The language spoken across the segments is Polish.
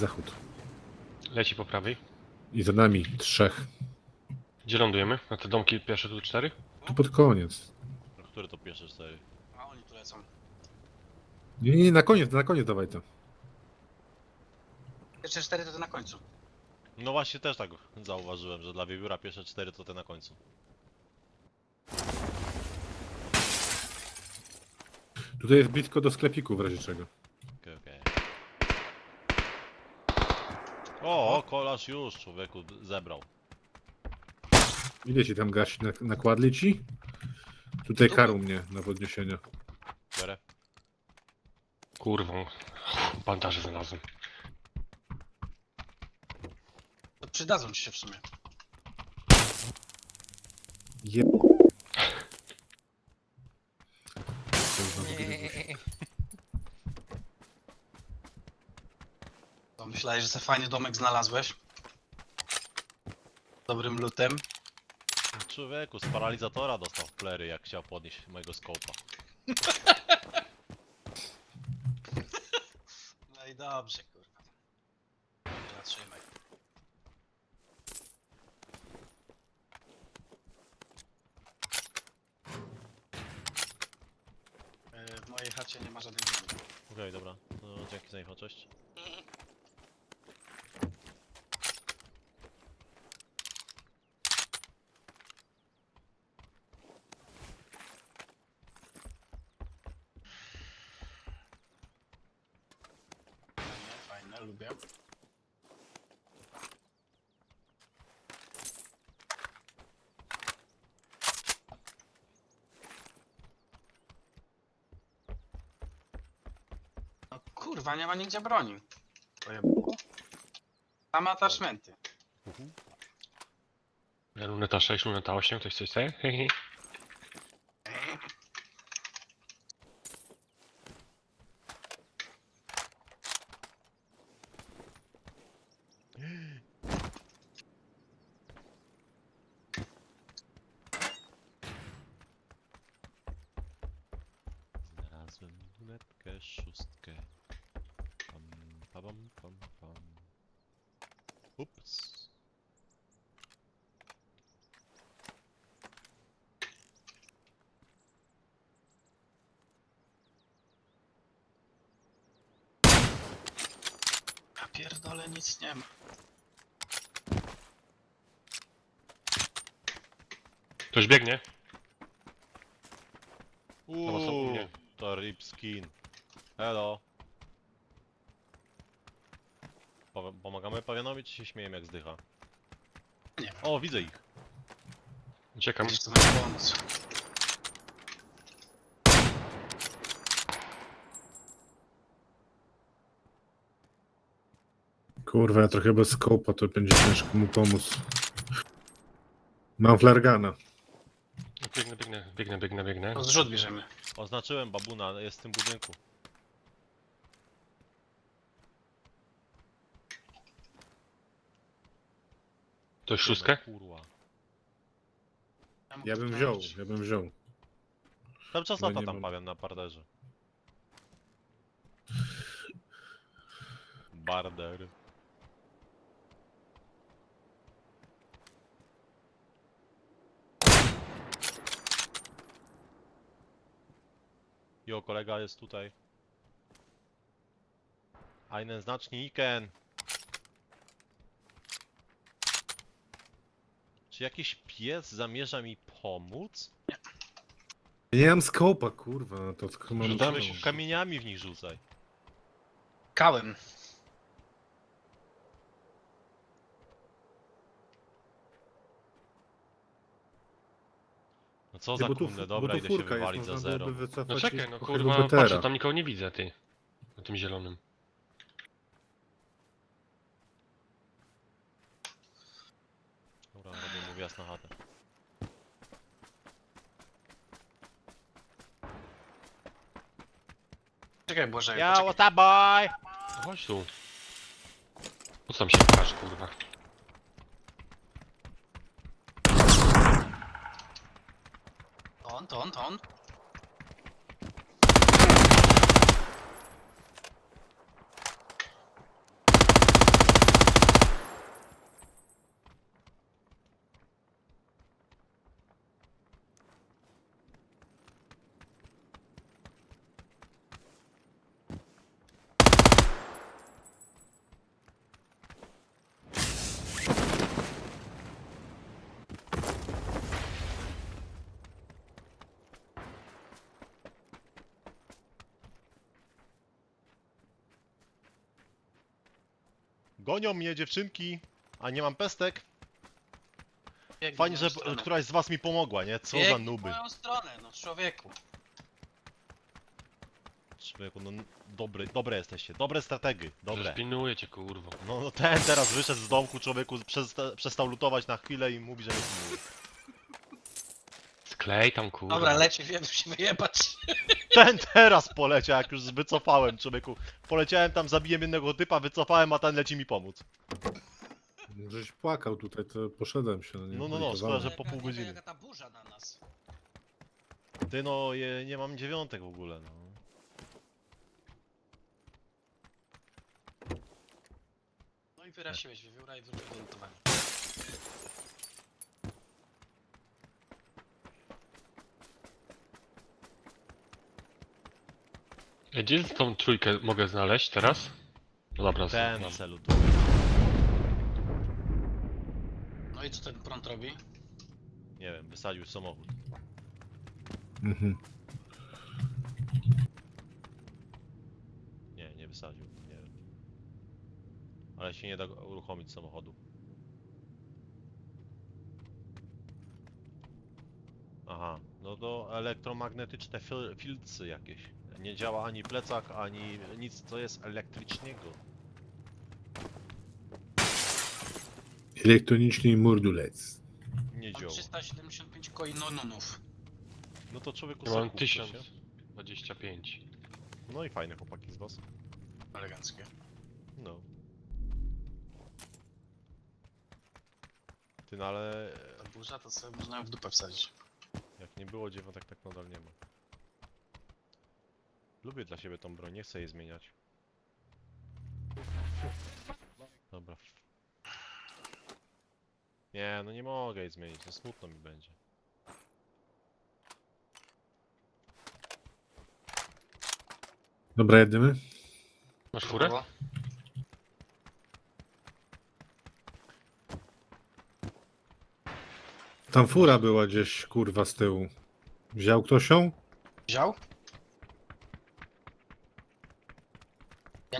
zachód. Leci po prawej. I za nami trzech. Gdzie lądujemy? Na te domki pierwsze tu cztery? Tu pod koniec. Który to pierwszy cztery? A oni tu lecą. Nie, nie, nie, na koniec, na koniec dawaj to. Pierwsze cztery to, to na końcu. No właśnie też tak zauważyłem, że dla wiewióra pierwsze cztery to te na końcu. Tutaj jest blisko do sklepiku w razie czego. Okej, okej. O, o, kolarz już człowieku zebrał. Ile ci tam gasi nak- nakładli ci? Tutaj karą mnie na podniesienie. Biorę. Kurwą. Bandaże znalazłem. Przydadzą ci się w sumie. Je... To myślałeś, że sobie fajny domek znalazłeś. Dobrym lutem. Człowieku, z paralizatora dostał plery, jak chciał podnieść mojego skopa. No i dobrze, kurwa. Zatrzymaj. E, W mojej chacie nie ma żadnych zmian. Okej, dobra. No, dzięki za info, cześć. Fajne, fajne, lubię. No kurwa, nie ma nigdzie broni. Pojebało. Tam attachmenty. Ja luneta 6, luneta 8, ktoś coś chce? Hehe. Ja pierdolę, nic nie ma. Ktoś biegnie? Uuu, osobnie. to rip skin. Hello. Po- Pomagamy Pawianowi, czy się śmiejemy jak zdycha? Nie. O, widzę ich. Uciekam. Pomóc. Kurwa, ja trochę bez skopa, to będzie ciężko mu pomóc. Mam flargana. Biegnę, biegnę, biegnę, biegnę, biegnę. To zrzut bierzemy. Oznaczyłem babuna, jest w tym budynku. Ktoś szóstkę? Kurwa. mu Ja bym wziął, ja bym wziął. Tam czas No lata nie tam mam. Pawian na parterze. Barder. Jo, kolega jest tutaj. Einen Znaczniken. Czy jakiś pies zamierza mi pomóc? Ja nie mam skopa, kurwa, no to skoro mam Rzucamy się- Kamieniami w nich rzucaj. Kałem. Co za bo tu- kundę, bo dobra, tu idę się furka jest, wywalić za można zero. byłoby wycofać No czekaj, no kurwa, tego patrzę, tam nikogo nie widzę, ty. Na tym zielonym. Dobra, robię mu wjazd na chatę. Czekaj, Boże, Ja, poczekaj. what's up boy? No Chodź tu. Po co tam się pchasz, kurwa? On, to on, to on. Gonią mnie dziewczynki, a nie mam pestek. Biegnie Fajnie, w że moją stronę. któraś z was mi pomogła, nie? Co za Biegnie w nuby. moją stronę, no człowieku. Człowieku, no dobre, dobre jesteście, dobre strategy, dobre. Pilnuję cię, kurwo. No, no ten teraz wyszedł z domku, człowieku przesta- przestał lutować na chwilę i mówi, że mnie pilnuje. Sklej tam, kurwa. Dobra, leci, wiem, się wyjebać. Ten teraz poleciał, jak już wycofałem, człowieku. Poleciałem tam, zabiłem jednego typa, wycofałem, a ten leci mi pomóc. Żeś płakał tutaj, to poszedłem się. nie No, no, no, szkoda, że po pół godziny. Jaka ta burza na nas. Ty no, je, nie mam dziewiątek w ogóle, no. No i wyraziłeś wiewióra i wrócił do lutowania. Gdzie tą trójkę mogę znaleźć teraz? No dobra, Ten celu tu. No i co ten prąd robi? Nie wiem, wysadził samochód. Mhm. Nie, nie wysadził, nie wiem. Ale się nie da go uruchomić samochodu. Aha, no to elektromagnetyczne fil filcy jakieś. Nie działa ani plecak, ani nic, co jest elektrycznego. Elektroniczny murdulec. Nie Mam działa. 375 coinonów. No to człowieku Ja mam kup coś, nie? 1025. No i fajne chłopaki z was. Eleganckie. No. Ty no ale Ta burza to sobie można ją w dupę wsadzić. jak nie było dziewiątek, tak nadal nie ma. Lubię dla siebie tą broń, nie chcę jej zmieniać. Dobra. Nie, no nie mogę jej zmienić, no smutno mi będzie. Dobra, jedziemy? Masz furę? Tam fura była gdzieś, kurwa, z tyłu. Wziął ktoś ją? Wziął?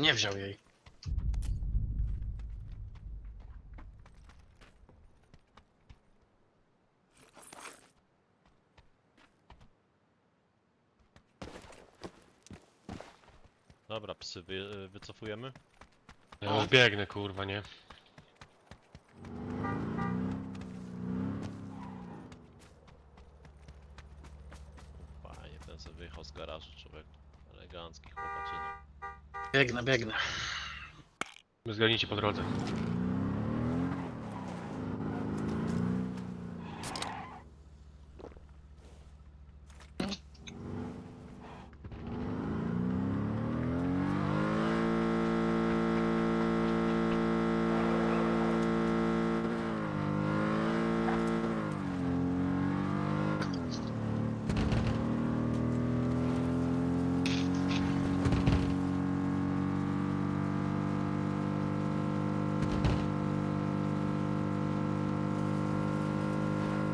Nie wziął jej. Dobra, psy, wy, wycofujemy? Ja już biegnę, kurwa, nie? Fajnie, ten sobie wyjechał z garażu, człowiek. Elegancki chłopaczyna. Biegnę, biegnę. Zgarnijcie po drodze.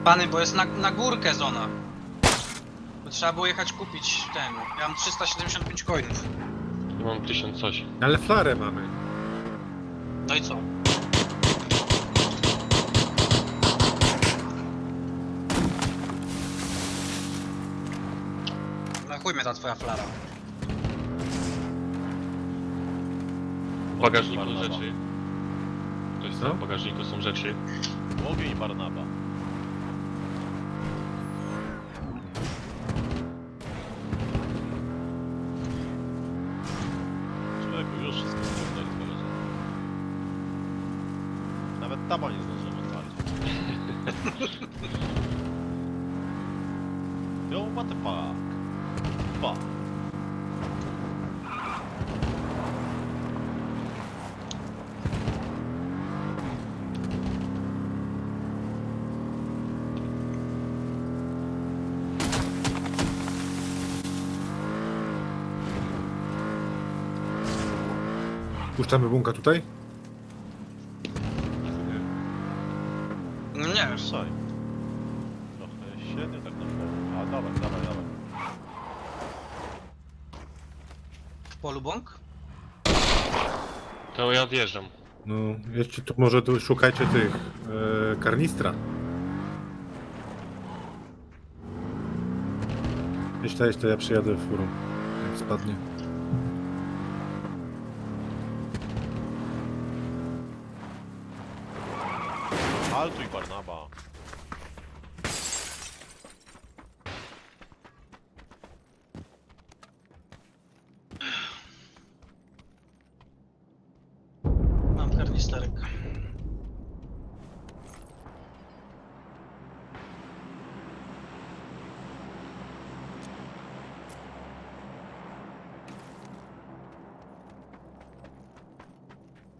Pany, bo jest na, na górkę zona. To trzeba było jechać kupić ten. Ja mam 375 coinów. Ja mam 1000 coś. Ale flarę mamy. No i co? Na chuj mnie ta twoja flara. W bagażniku Barnaba. rzeczy. Ktoś Co? tam w bagażniku są rzeczy. Ogień Barnaba. Taba nie zdążyłem otwarć. Yo, what the fuck? Fuck. Puszczamy bunka tutaj? No nie, Słuchaj. Trochę średnio tak na pewno. A dawaj, dawaj, dawaj. w polu bąk? To ja odjeżdżam. No, jeszcze tu może tu szukajcie tych e, karnistra. Jeśli to ja przyjadę furą. Jak spadnie. Altuj Barnaba. Mam karnisterek.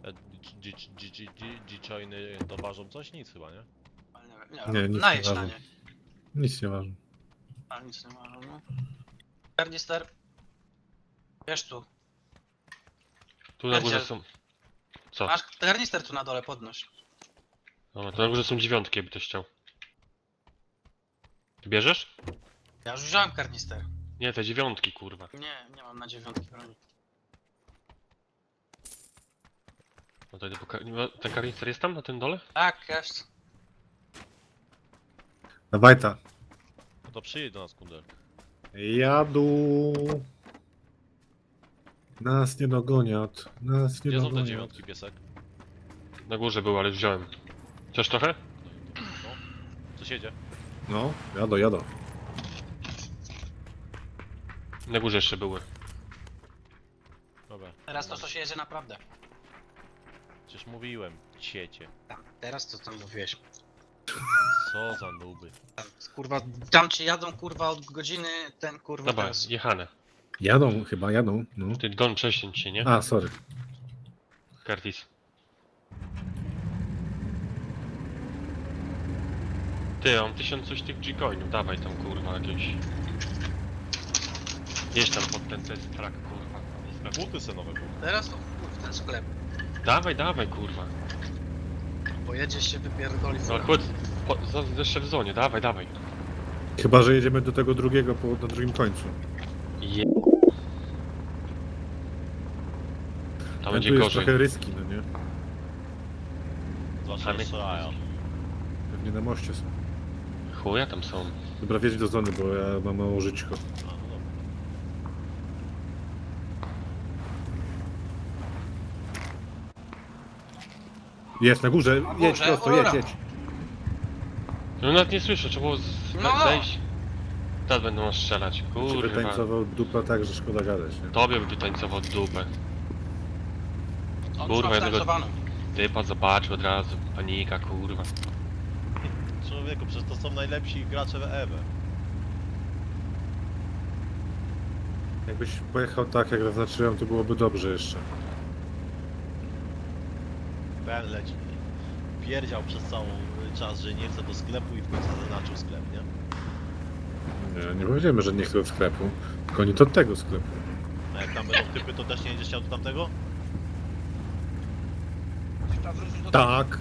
E, dzi- dzi- dzi- dzi- dzi- Dziczojny doważą coś? Nic chyba, nie? Ale nie wiem, Nie, nie, nic Najedź nie na ważne. nie. Nic nie ważne. A nic nie ma, no. Karnister. Wiesz tu. Tu na górze są... Co? Masz karnister tu na dole, podnoś. Dobra, tu na górze są dziewiątki, jakby ktoś chciał. Bierzesz? Ja już wziąłem karnister. Nie, te dziewiątki, kurwa. Nie, nie mam na dziewiątki broni. No to idę po... ka- Ten kanister jest tam, na tym dole? Tak, jest. Dawaj ta. No to przyjedź do nas, kundel. Jadu. Nas nie dogonią. Nas nie Gdzie są te dogonią. dziewiątki, piesek? Na górze był, ale już wziąłem. Chcesz trochę? No. Coś jedzie? No, jadą, jadą. Na górze jeszcze były. Dobra. Teraz to coś jedzie naprawdę. Przecież mówiłem. Ciecie. Tam, teraz to tam mówiłeś. Co za nuby. Tam, kurwa, tam ci jadą kurwa od godziny ten kurwa Dobra, teraz. jechane. Jadą, chyba jadą. No. Ty Don prześnięć się, nie? A, sorry. Curtis. Ty, mam tysiąc coś tych G-coinów, dawaj tam kurwa jakieś. Jedź tam pod ten test track kurwa. Buty se nowe kup. Teraz to w ten sklep. Dawaj, dawaj kurwa. Pojedziesz się wypierdoli No ale chodź, po, za, jeszcze w zonie, dawaj, dawaj. Chyba, że jedziemy do tego drugiego po, na drugim końcu. Je... Tam Ten będzie jest gorzej. trochę ryski, no nie? Zwłaszcza Sami- strzelają. Pewnie na moście są. Chuja tam są. Dobra, wjedź do zony, bo ja mam mało żyćko. A, no dobra. Jest na górze, Na jedź górze, prosto, ura. jedź, jedź. No nawet nie słyszę, trzeba było z... No. zejść. Teraz będą nas strzelać, Cię kurwa. wytańcował dupa tak, że szkoda gadać, nie? Tobie by wytańcował dupę. On Kurwa, ma jednego- wtańcowaną. Typa zobaczył od razu, panika, kurwa. Człowieku, przecież to są najlepsi gracze w EWE. Jakbyś pojechał tak, jak zaznaczyłem, to byłoby dobrze jeszcze. Ben leci. Pierdział przez cały czas, że nie chce do sklepu i w końcu zaznaczył sklep, nie? Nie, nie powiedziemy, że nie chcę od sklepu, tylko nie do tego sklepu. A jak tam będą typy, to też nie będziesz chciał do tamtego? Do Tak.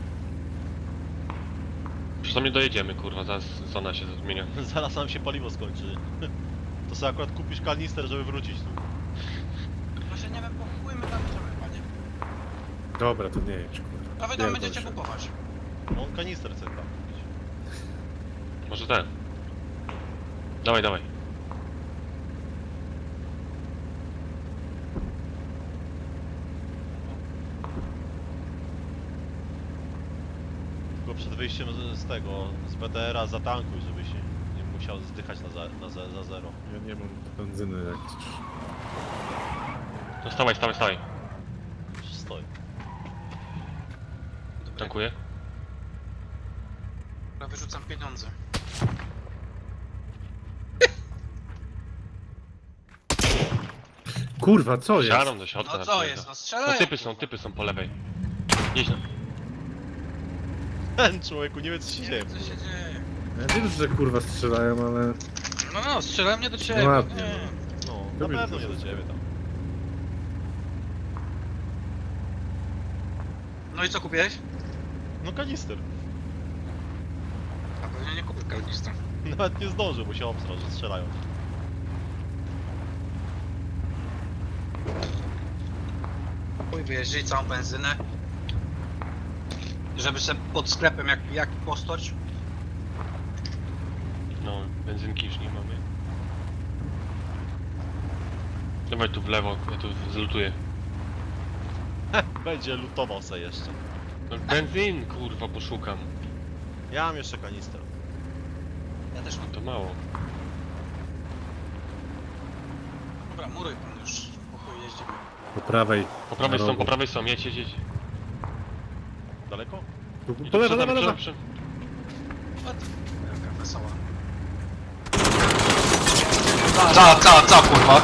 Przynajmniej dojedziemy, kurwa, zaraz zona się zmienia. Zaraz nam się paliwo skończy. To sobie akurat kupisz kanister, żeby wrócić tu. Właśnie nie wiem, po chuj my tam idziemy, panie. Dobra, to nie jedź, kurwa. A wy tam będziecie się. kupować. On kanister chce tam kupić. Może ten. Dawaj, dawaj. Tylko przed wyjściem z, z tego, z BTR-a zatankuj, żebyś nie, nie musiał zdychać na, za, na ze, za zero. Ja nie mam benzyny jak coś. No stawaj, stawaj, stawaj. Stoi. Dobra, Tankuję. dobra, wyrzucam pieniądze. Kurwa, co jest? Siadą do środka. No co jest, no No strzelają. typy są, kurwa. typy są po lewej. Na. Ten człowieku nie wie co się Nie dzieje. wiem, co się dzieje. Ja wiem, że kurwa strzelają, ale... No no, strzelałem nie do ciebie. No ładnie, nie. No, na pewno to nie do ciebie tam. No i co kupiłeś? No kanister. A pewnie nie kupił kalnistra. Nawet nie zdążył, bo się obstrał, że strzelają. Chuj, wyjeździli całą benzynę. Żeby sobie pod sklepem jak, jak postoć. No, benzynki już nie mamy. Dawaj tu w lewo, ja tu zlutuję. Będzie lutował se jeszcze. No, benzyn, kurwa, poszukam. Ja mam jeszcze kanister. Ja też mam. To mało. Dobra, muruj pan już. Po chuj jeździmy. Po prawej. Po prawej są, po prawej są, jedź, jedź, jedź. Daleko? I po tu przed- przed- What? Jaka wesoła. Co, co, co kurwa?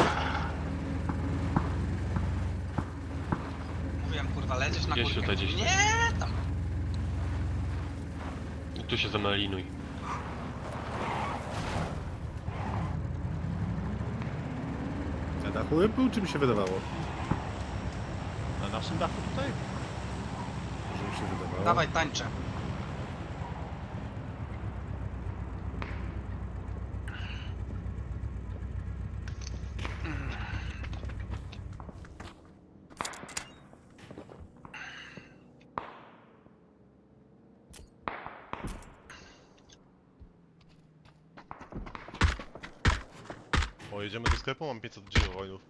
Mówiłem kurwa, lecieć na Gdzieś górkę. tutaj, gdzieś. Nie, tu się zamalinuj. Na dachu był, czy mi się wydawało? Na naszym dachu tutaj? Może mi się wydawało. Dawaj, tańczę. O, jedziemy do sklepu, mam 500 dziełowojów.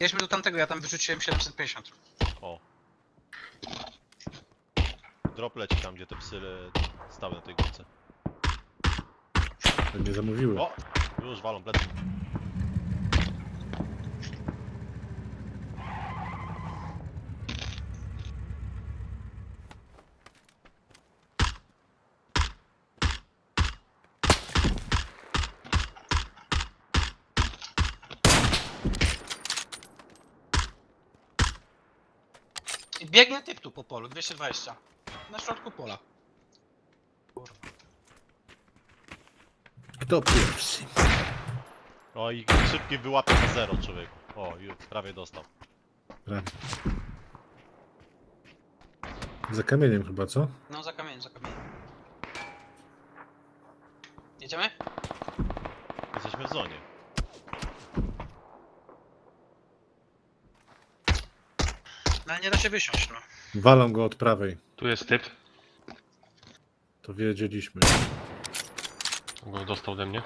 Jedźmy do tamtego, ja tam wyrzuciłem 750. O. Drop leci tam, gdzie te psy le- stały na tej górce. Pewnie zamówiły. O! Już walą plecy. Biegnie typ tu po polu, 220. Na środku pola. Kto pierwszy? O i szybki wyłapie na zero człowieku. O, już prawie dostał. Prawie. Za kamieniem chyba, co? No za kamieniem, za kamieniem. Jedziemy? Jesteśmy w zonie. No ale nie da się wysiąść, no. Walą go od prawej. Tu jest typ. To wiedzieliśmy. Go dostał ode mnie.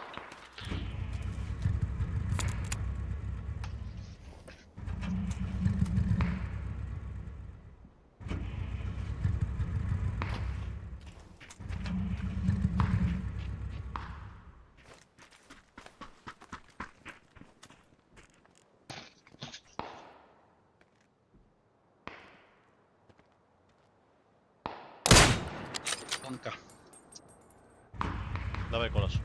Tonka. Dawaj kolarz.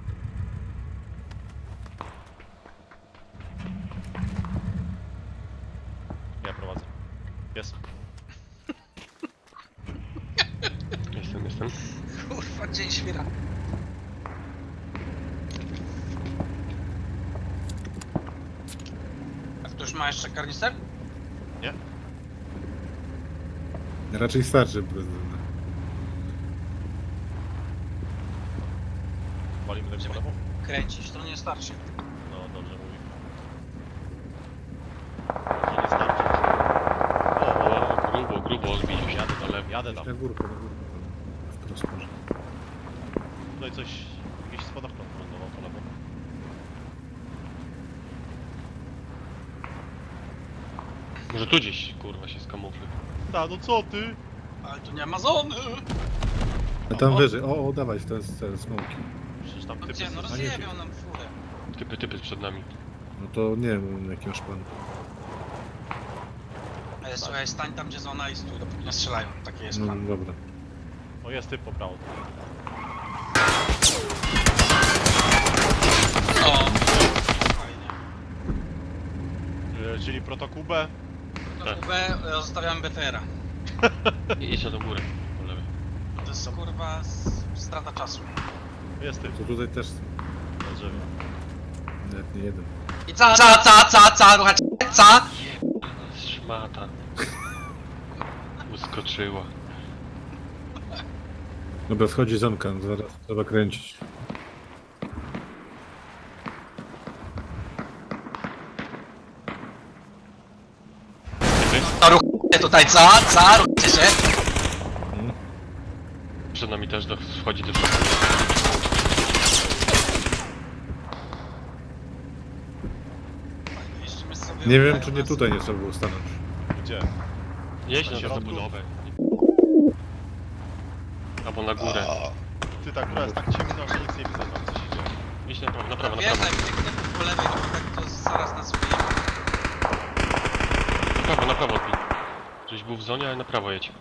Ja prowadzę. Jest. Jestem. Kurwa, dzień świra. A ktoś ma jeszcze karnister? Raczej starszy prezydent. Walimy tak po lewo? Kręcić, to nie starczy. No, dobrze mówi. Może nie starczy. O, o, O, grubo, grubo odbił się. Jadę na lewo. jadę tam. Na górkę, na górkę. Wprost może. Tutaj coś, jakiś spadachron lądował po lewo. Może tu gdzieś, kurwa, się skamufli. Ta, no co ty? Ale tu nie ma zony! A tam wyżej. O, o, dawaj te, te smoki. Przecież tam No typy gdzie, no są. rozjebią nam furę. Typy, typy przed nami. No to nie wiem, jaki masz plan. Ale słuchaj, stań tam gdzie zona i stój, dopóki nie strzelają. Taki jest No plan. dobra. O, jest typ po prawo. O! Fajnie. E, Czyli protokubę. To Tak. E, zostawiamy BTR-a. I tą górę. Po lewej. To jest kurwa s- strata czasu. Jest typ To tutaj też są. na drzewie. Nawet nie jeden. I ca, ca, ca, ca, ca, ruchać, ca! Szmata. Uskoczyła. Dobra, wchodzi zonka, zaraz trzeba kręcić. To ruchajcie tutaj, ca, ca, ruchajcie się. Przed nami też do, wchodzi do środka. Sobie Nie wiem, czy nie tutaj nie trzeba było stanąć. Gdzie? Jeźdź Na środku? zabudowę. Albo na górę. Ty, ta góra jest tak ciemna, że nic nie widzę tam, co się dzieje. Idź na prawo, na prawo, na Wjeżdżaj prawo. w tych typów po lewej, no bo tak to zaraz nas wyjdzie. Na prawo, na prawo odbij. Żeś był w zonie, ale na prawo jedź.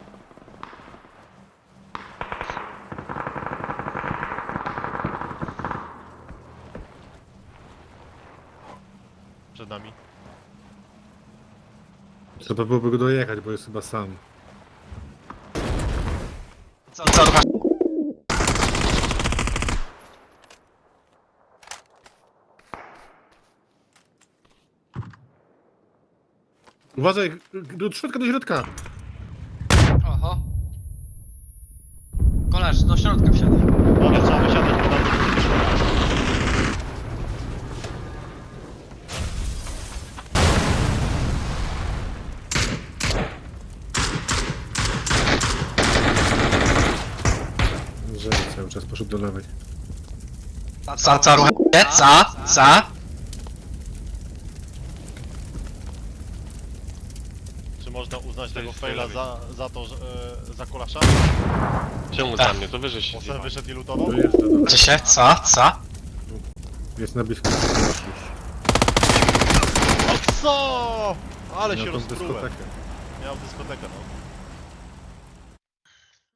Przed nami. Trzeba byłoby go dojechać, bo jest chyba sam. Co, co? Uważaj, do środka, do środka! Oho. Kolarz, do środka wsiadaj. Dobra, trzeba wysiadać. Że cały czas poszedł do lewej. Ca, ca? Ca, ca. Czy można uznać To tego jest faila za, za to, że... E, za kolasza? Czemu za mnie? To wyżej się Bo sobie wyszedł i lutował? Do Czy się? Ca, ca. Jest na blisko. O co? Ale się Miał tą rozprułem. dyskotekę. Miał dyskotekę, no.